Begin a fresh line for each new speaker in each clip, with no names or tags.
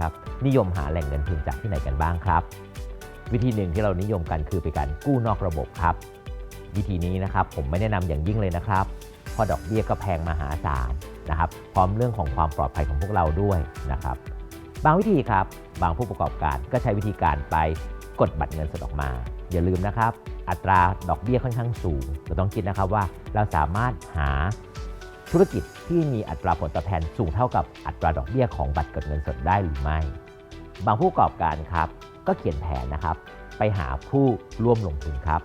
ครับนิยมหาแหล่งเงินทุนจากที่ไหนกันบ้างครับ วิธีหนึ่งที่เรานิยมกันคือเป็นการกู้นอกระบบครับ วิธีนี้นะครับผมไม่แนะนำอย่างยิ่งเลยนะครับเพราะดอกเบี้ยก็แพงมหาศาลนะครับ พร้อมเรื่องของความปลอดภัยของพวกเราด้วยนะครับ บางวิธีครับบางผู้ประกอบการก็ใช้วิธีการไปกดบัตรเงินสดออกมา อย่าลืมนะครับ อัตราดอกเบี้ยค่อนข้างสูงเราต้องคิดนะครับว่าเราสามารถหา ธุรกิจที่มีอัตราผลตอบแทนสูงเท่ากับอัตราดอกเบี้ยของบัตรกดเงินสดได้หรือไม่ บางผู้ประกอบการครับ ก็เขียนแผนนะครับ ไปหาผู้ร่วมลงทุนครับ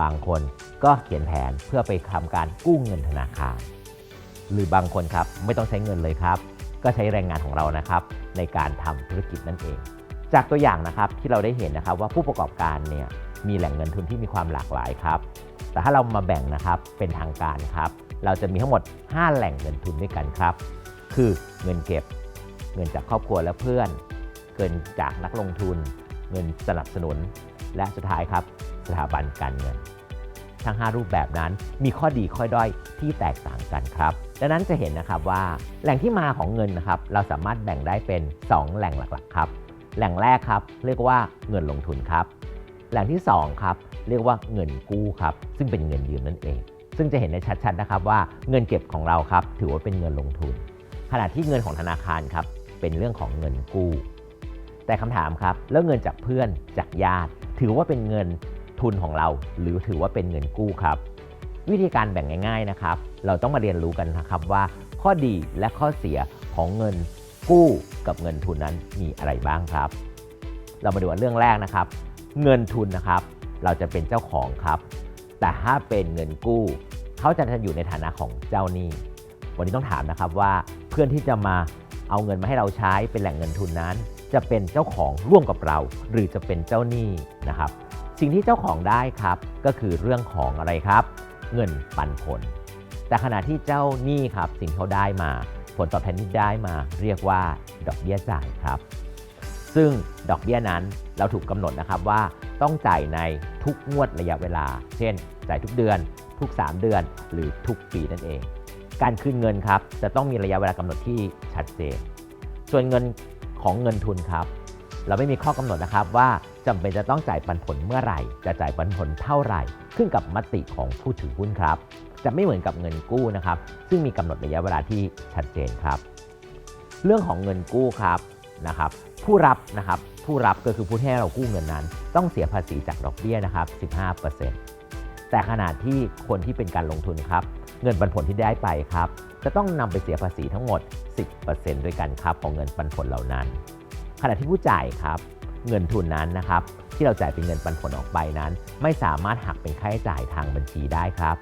บางคนก็เขียนแผนเพื่อไปทำการกู้เงินธนาคาร หรือบางคนครับไม่ต้องใช้เงินเลยครับ ก็ใช้แรงงานของเรานะครับ ในการทำธุรกิจนั่นเอง จากตัวอย่างนะครับที่เราได้เห็นนะครับว่าผู้ประกอบการเนี่ยมีแหล่งเงินทุนที่มีความหลากหลายครับ แต่ถ้าเรามาแบ่งนะครับเป็นทางการครับ เราจะมีทั้งหมด 5 แหล่งเงินทุนด้วยกันครับ คือเงินเก็บ เงินจากครอบครัวและเพื่อน เงินจากนักลงทุน เงินสนับสนุน และสุดท้ายครับ สถาบันการเงิน ทั้ง 5 รูปแบบนั้นมีข้อดีข้อด้อยที่แตกต่างกันครับ ดังนั้นจะเห็นนะครับว่าแหล่งที่มาของเงินนะครับ เราสามารถแบ่งได้เป็น 2 แหล่งหลักๆครับ แหล่งแรกครับ เรียกว่าเงินลงทุนครับ แหล่งที่ 2 ครับ เรียกว่าเงินกู้ครับ ซึ่งเป็นเงินยืมนั่นเอง ซึ่งจะเห็นได้ชัดๆนะครับว่าเงินเก็บของเราครับถือว่าเป็นเงินลงทุน ขณะที่เงินของธนาคารครับเป็นเรื่องของเงินกู้ แต่คำถามครับแล้วเงินจากเพื่อนจากญาติ ถือว่าเป็นเงินทุนของเรา หรือถือว่าเป็นเงินกู้ครับ วิธีการแบ่งง่าย ๆนะครับ เราต้องมาเรียนรู้กันนะครับว่า ข้อดีและข้อเสียของเงินกู้กับเงินทุนนั้นมีอะไรบ้างครับ เรามาดูเรื่องแรกนะครับ เงินทุนนะครับ เราจะเป็นเจ้าของครับ แต่ถ้าเป็นเงินกู้ เขาจะอยู่ในฐานะของเจ้าหนี้ วันนี้ต้องถามนะครับว่าเพื่อนที่จะมาเอาเงินมาให้เราใช้เป็นแหล่งเงินทุนนั้น จะเป็นเจ้าของร่วมกับเรา หรือจะเป็นเจ้าหนี้นะครับ สิ่งที่เจ้าของได้ครับก็คือเรื่องของอะไรครับ เงินปันผล แต่ขณะที่เจ้าหนี้ครับสิ่งที่เขาได้มา ผลตอบแทนที่ได้มา เรียกว่าดอกเบี้ยจ่ายครับ ซึ่งดอกเบี้ยนั้นเราถูกกำหนดนะครับว่าต้องจ่ายในทุกงวดระยะเวลา เช่น จ่ายทุกเดือน ทุก 3 เดือน หรือทุกปีนั่นเอง การคืนเงินครับจะต้องมีระยะเวลากำหนดที่ชัดเจน ส่วนเงินของเงินทุนครับ เราไม่มีข้อกำหนดนะครับว่าจำเป็นจะต้องจ่ายปันผลเมื่อไหร่ จะจ่ายปันผลเท่าไหร่ ขึ้นกับมติของผู้ถือหุ้นครับ จะไม่เหมือนกับเงินกู้นะครับ ซึ่งมีกำหนดระยะเวลาที่ชัดเจนครับ เรื่องของเงินกู้ครับ นะครับผู้รับนะครับผู้รับก็คือผู้ที่ให้เรากู้เงินนั้น ต้องเสียภาษีจากดอกเบี้ยนะครับ 15%แต่ขณะที่คนที่เป็นการลงทุนครับ เงินปันผลที่ได้ไปครับ จะต้องนำไปเสียภาษีทั้งหมด 10%ด้วยกันครับของเงินปันผลเหล่านั้น ขณะที่ผู้จ่ายครับ เงินทุนนั้นนะครับ ที่เราจ่ายเป็นเงินปันผลออกไปนั้น ไม่สามารถหักเป็นค่าใช้จ่ายทางบัญชีได้ครับ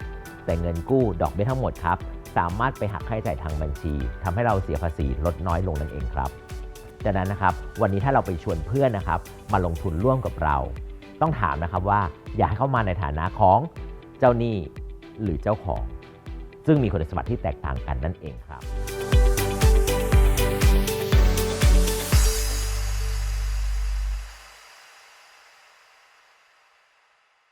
แต่เงินกู้ดอกเบี้ยทั้งหมดครับสามารถไปหักค่าใช้จ่ายทางบัญชีทำให้เราเสียภาษีลดน้อยลงนั่นเองครับ ดังนั้นนะครับวันนี้ถ้าเราไปชวนเพื่อนนะครับมาลงทุนร่วมกับเรา ต้องถามนะครับว่าอยากให้เข้ามาในฐานะของเจ้าหนี้หรือเจ้าของ ซึ่งมีคุณสมบัติที่แตกต่างกันนั่นเองครับ